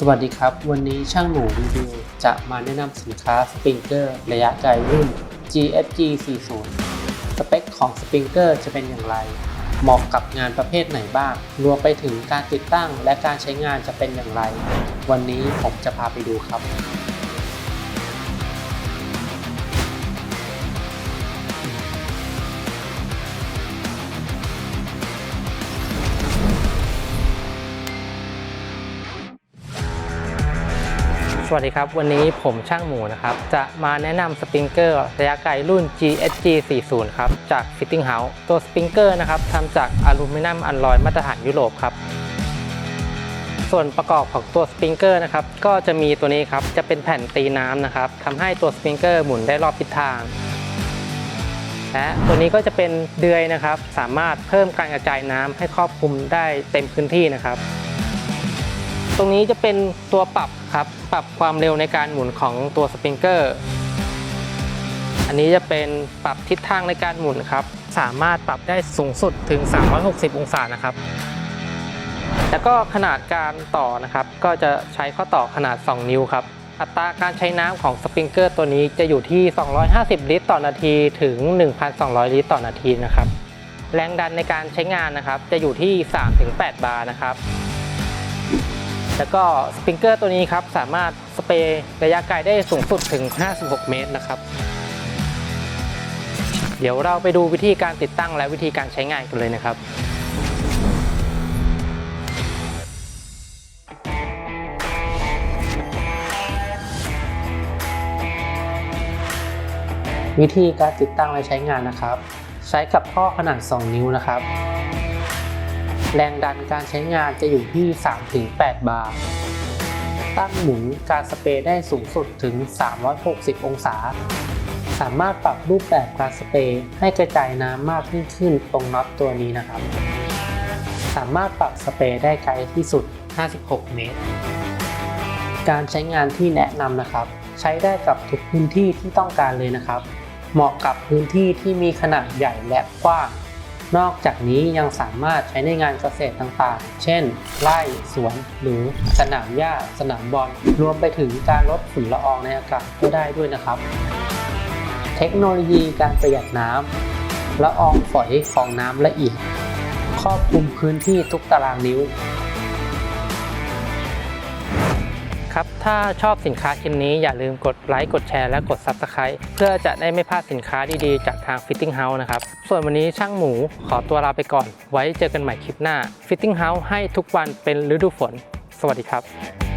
สวัสดีครับ วันนี้ช่างหมูรีวิวจะมาแนะนำสินค้าสปริงเกอร์ระยะไกลรุ่น GFG 40สเปคของสปริงเกอร์จะเป็นอย่างไร เหมาะกับงานประเภทไหนบ้าง รวมไปถึงการติดตั้งและการใช้งานจะเป็นอย่างไร วันนี้ผมจะพาไปดูครับ สวัสดีครับ วันนี้ผมช่างหมูนะครับ จะมาแนะนำสปริงเกอร์ระยะไกลรุ่น GSG 40ครับจาก Fitting House ตัวสปริงเกอร์นะครับทำจากอลูมิเนียมอัลลอยมาตรฐานยุโรปครับ ส่วนประกอบของตัวสปริงเกอร์นะครับ ก็จะมีตัวนี้ครับ จะเป็นแผ่นตีน้ำนะครับทำให้ตัวสปริงเกอร์หมุนได้รอบทิศทางและตัวนี้ก็จะเป็นเดือยนะครับ สามารถเพิ่มการกระจายน้ำให้ครอบคลุมได้เต็มพื้นที่นะครับ ตรงนี้จะเป็นตัวปรับครับ ปรับความเร็วในการหมุนของตัวสปริงเกอร์ อันนี้จะเป็นปรับทิศทางในการหมุนครับ สามารถปรับได้สูงสุดถึง 360 องศานะครับ แล้วก็ขนาดการต่อนะครับ ก็จะใช้ข้อต่อขนาด 2 นิ้วครับ อัตราการใช้น้ำของสปริงเกอร์ตัวนี้จะอยู่ที่ 250 ลิตร ต่อนาทีถึง 1,200 ลิตร ต่อนาทีนะครับ แรงดันในการใช้งานนะครับ จะอยู่ที่ 3-8 บาร์นะครับ แล้วก็สปริงเกอร์ตัวนี้ครับสามารถสเปรย์ระยะไกลได้สูงสุดถึง 56 เมตรนะครับ เดี๋ยวเราไปดูวิธีการติดตั้งและวิธีการใช้งานกันเลยนะครับวิธีการติดตั้งและใช้งานนะครับ ใช้กับท่อขนาด 2 นิ้วนะครับ แรงดันการใช้งานจะอยู่ที่ 3-8 บาร์ ตั้งหมุนการสเปรย์ได้สูงสุดถึง 360 องศา สามารถปรับรูปแบบการสเปรย์ให้กระจายน้ำมากยิ่งขึ้นตรงน็อตตัวนี้นะครับ สามารถปรับสเปรย์ได้ไกลที่สุด 56 เมตร การใช้งานที่แนะนำนะครับ ใช้ได้กับทุกพื้นที่ที่ต้องการเลยนะครับ เหมาะกับพื้นที่ที่มีขนาดใหญ่และกว้าง นอกจากนี้ยังสามารถใช้ในงานเกษตรต่างๆ เช่น ไร่ สวน หรือสนามหญ้า สนามบอล รวมไปถึงการลดฝุ่นละอองในอากาศก็ได้ด้วยนะครับ เทคโนโลยีการประหยัดน้ำละอองฝอยของน้ำละเอียดครอบคลุมพื้นที่ทุกตารางนิ้ว ครับ ถ้าชอบสินค้าชิ้นนี้อย่าลืมกดไลค์กดแชร์และกด Subscribe เพื่อจะได้ไม่พลาดสินค้าดีๆ จากทาง Fitting House นะครับ ส่วนวันนี้ช่างหมูขอตัวลาไปก่อน ไว้เจอกันใหม่คลิปหน้า Fitting House ให้ทุกวันเป็นฤดูฝน สวัสดีครับ